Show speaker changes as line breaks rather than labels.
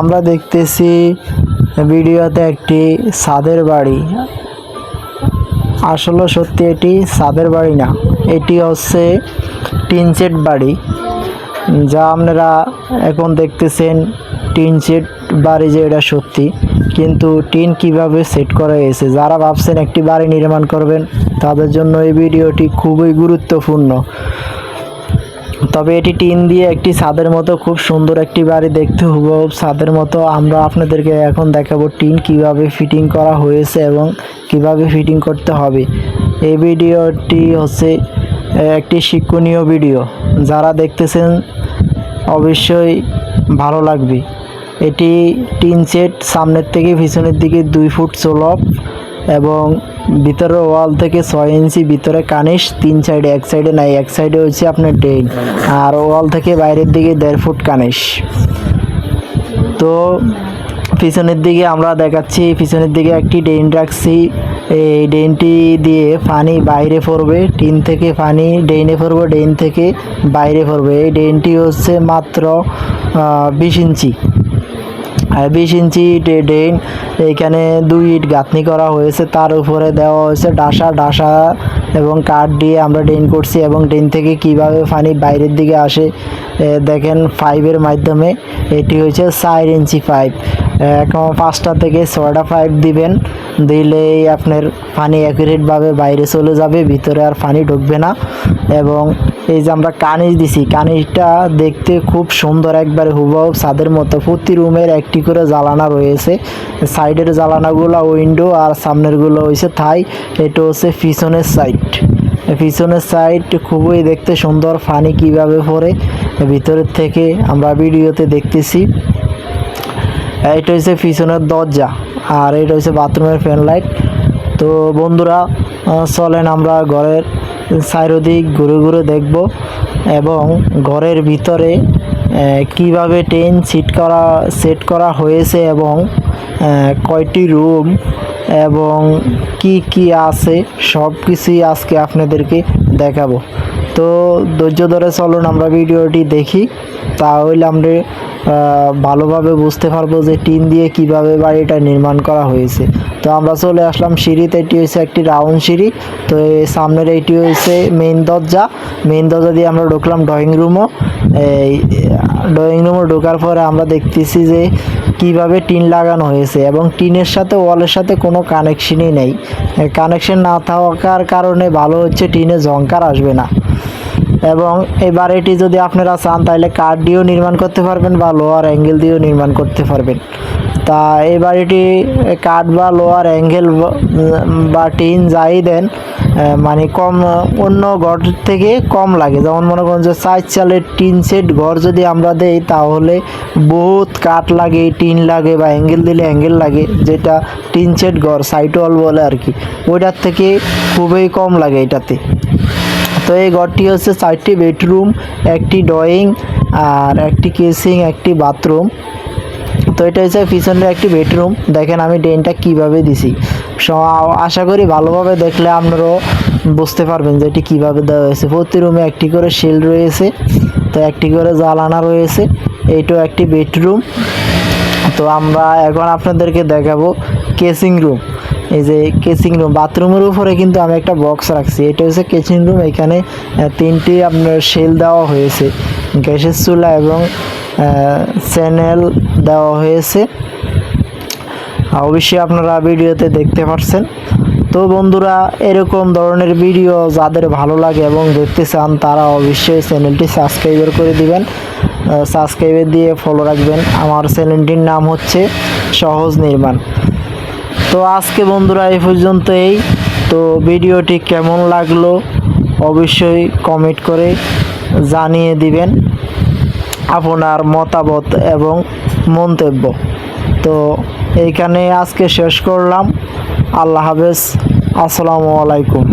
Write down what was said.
আমরা দেখতেছি ভিডিওতে একটি সাদের বাড়ি। আসলে সত্যি এটি ছাদের বাড়ি না, এটি হচ্ছে টিন সেট বাড়ি, যা আপনারা এখন দেখতেছেন টিন সেট বাড়ি যে এটা সত্যি। কিন্তু টিন কীভাবে সেট করা হয়েছে, যারা ভাবছেন একটি বাড়ি নির্মাণ করবেন, তাদের জন্য এই ভিডিওটি খুবই গুরুত্বপূর্ণ। তবে এটি টিন দিয়ে একটি ছাদের মতো খুব সুন্দর একটি বাড়ি দেখতে হুবহু। ছাদের মতো আমরা আপনাদেরকে এখন দেখাবো টিন কীভাবে ফিটিং করা হয়েছে এবং কীভাবে ফিটিং করতে হবে। এই ভিডিওটি হচ্ছে একটি শিক্ষণীয় ভিডিও। যারা দেখতেছেন, অবশ্যই ভালো লাগবে। এটি টিন সেট সামনের থেকে পিছনের দিকে দুই ফুট চলপ এবং ভিতরের ওয়াল থেকে ছয় ইঞ্চি ভিতরে কানিস তিন সাইডে এক সাইডে নাই, এক সাইডে হচ্ছে আপনার ড্রেন আর ওয়াল থেকে বাইরের দিকে দেড় ফুট কানিস তো পিছনের দিকে আমরা দেখাচ্ছি, পিছনের দিকে একটি ড্রেন রাখছি। এই ড্রেনটি দিয়ে পানি বাইরে পড়বে, টিন থেকে পানি ড্রেনে পড়বে, ড্রেন থেকে বাইরে পড়বে। এই ড্রেনটি হচ্ছে মাত্র বিশ ইঞ্চি। বিশ ইঞ্চি ড্রেন এইখানে দুই ইট গাঁথনি করা হয়েছে। তার উপরে দেওয়া হয়েছে ডাসা ডাসা এবং কাঠ দিয়ে আমরা ড্রেন করছি এবং ড্রেন থেকে কীভাবে পানি বাইরের দিকে আসে দেখেন পাইপের মাধ্যমে। এটি হচ্ছে চার ইঞ্চি পাইপ। এখন পাঁচটা থেকে ছয়টা পাইপ দিবেন। দিলেই আপনার পানি অ্যাকুরেটভাবে বাইরে চলে যাবে, ভিতরে আর পানি ঢুকবে না। এবং এই যে আমরা কানিজ দিছি, কানিজটা দেখতে খুব সুন্দর, একবারে হুবহু ছাদের মতো। প্রতি রুমের একটি করে জ্বালানা রয়েছে। সাইডের জ্বালানাগুলো উইন্ডো আর সামনেরগুলো হয়েছে থাই। এটা হচ্ছে পিছনের সাইড পিছনের সাইড খুবই দেখতে সুন্দর পানি কীভাবে পড়ে, ভিতরের থেকে আমরা ভিডিওতে দেখতেছি। এটা হচ্ছে পিছনের দরজা আর এটা হচ্ছে বাথরুমের ফ্যান লাইট তো বন্ধুরা চলেন আমরা ঘরের চারিদিক ঘুরে ঘুরে দেখব এবং ঘরের ভিতরে কীভাবে ট্রেন সিট করা, সেট করা হয়েছে এবং কয়টি রুম এবং কি কি আছে, সব কিছুই আজকে আপনাদেরকে দেখাবো। তো ধৈর্য ধরে চলুন আমরা ভিডিওটি দেখি। তাহলে আমরা ভালোভাবে বুঝতে পারব যে টিন দিয়ে কীভাবে বাড়িটা নির্মাণ করা হয়েছে। তো আমরা চলে আসলাম সিঁড়িতে, এটি হচ্ছে একটি রাউন্ড সিঁড়ি। তো সামনের এটি হচ্ছে মেইন দরজা। মেইন দরজা দিয়ে আমরা ঢুকলাম ড্রয়িং রুমও এই ড্রয়িং রুমে ঢোকার পরে আমরা দেখতেছি যে কীভাবে টিন লাগানো হয়েছে এবং টিনের সাথে ওয়ালের সাথে কোনো কানেকশনই নেই। কানেকশন না থাকার কারণে ভালো হচ্ছে টিনে ঝঙ্কার আসবে না। এবং এই বাড়িটি যদি আপনারা চান, তাহলে কাঠ দিয়েও নির্মাণ করতে পারবেন বা লোয়ার অ্যাঙ্গেল দিয়েও নির্মাণ করতে পারবেন। তা এই বাড়িটি কাঠ বা লোয়ার অ্যাঙ্গেল বা টিন যাই দেন মানে কম, অন্য ঘর থেকে কম লাগে। যেমন মনে করেন যে সাইজ চালের টিন সেট ঘর যদি আমরা দেই, তাহলে বহুত কাঠ লাগে, টিন লাগে বা অ্যাঙ্গেল দিলে অ্যাঙ্গেল লাগে, যেটা টিন সেট ঘর সাইট ওয়াল বলে আর কি। ওইটার থেকে খুবই কম লাগে এটাতে। তো এই ঘরটি হচ্ছে চারটি বেডরুম, একটি ড্রয়িং আর একটি কেসিং, একটি বাথরুম। তো এটা হচ্ছে পিছনের একটি বেডরুম। দেখেন আমি ড্রেনটা কীভাবে দিছি। আশা করি ভালোভাবে দেখলে আপনারাও বুঝতে পারবেন যে এটি কীভাবে দেওয়া হয়েছে। প্রতি রুমে একটি করে শেল রয়েছে, তো একটি করে জ্বালানা রয়েছে, এইটাও একটি বেডরুম। তো আমরা এখন আপনাদেরকে দেখাবো কেসিং রুম। এই যে কেচিং রুম, বাথরুমের উপরে কিন্তু আমি একটা বক্স রাখছি। এটা হচ্ছে কেচিং রুম, এখানে তিনটি আপনার শেল দেওয়া হয়েছে। গ্যাসের চুলা এবং চ্যানেল দেওয়া হয়েছে। অবশ্যই আপনারা ভিডিওতে দেখতে পাচ্ছেন তো বন্ধুরা, এরকম ধরনের ভিডিও যাদের ভালো লাগে এবং দেখতে চান, তারা অবশ্যই চ্যানেলটি সাবস্ক্রাইবার করে দিবেন। সাবস্ক্রাইবার দিয়ে ফলো রাখবেন। আমার চ্যানেলটির নাম হচ্ছে সহজ নির্মাণ। তো আজকে বন্ধুরা এই পর্যন্তই। তো ভিডিওটি কেমন লাগল অবশ্যই কমেন্ট করে জানিয়ে দিবেন আপনার মতামত এবং মন্তব্য। তো এইখানে আজকে শেষ করলাম। আল্লাহ হাফেজ। আসসালামু আলাইকুম।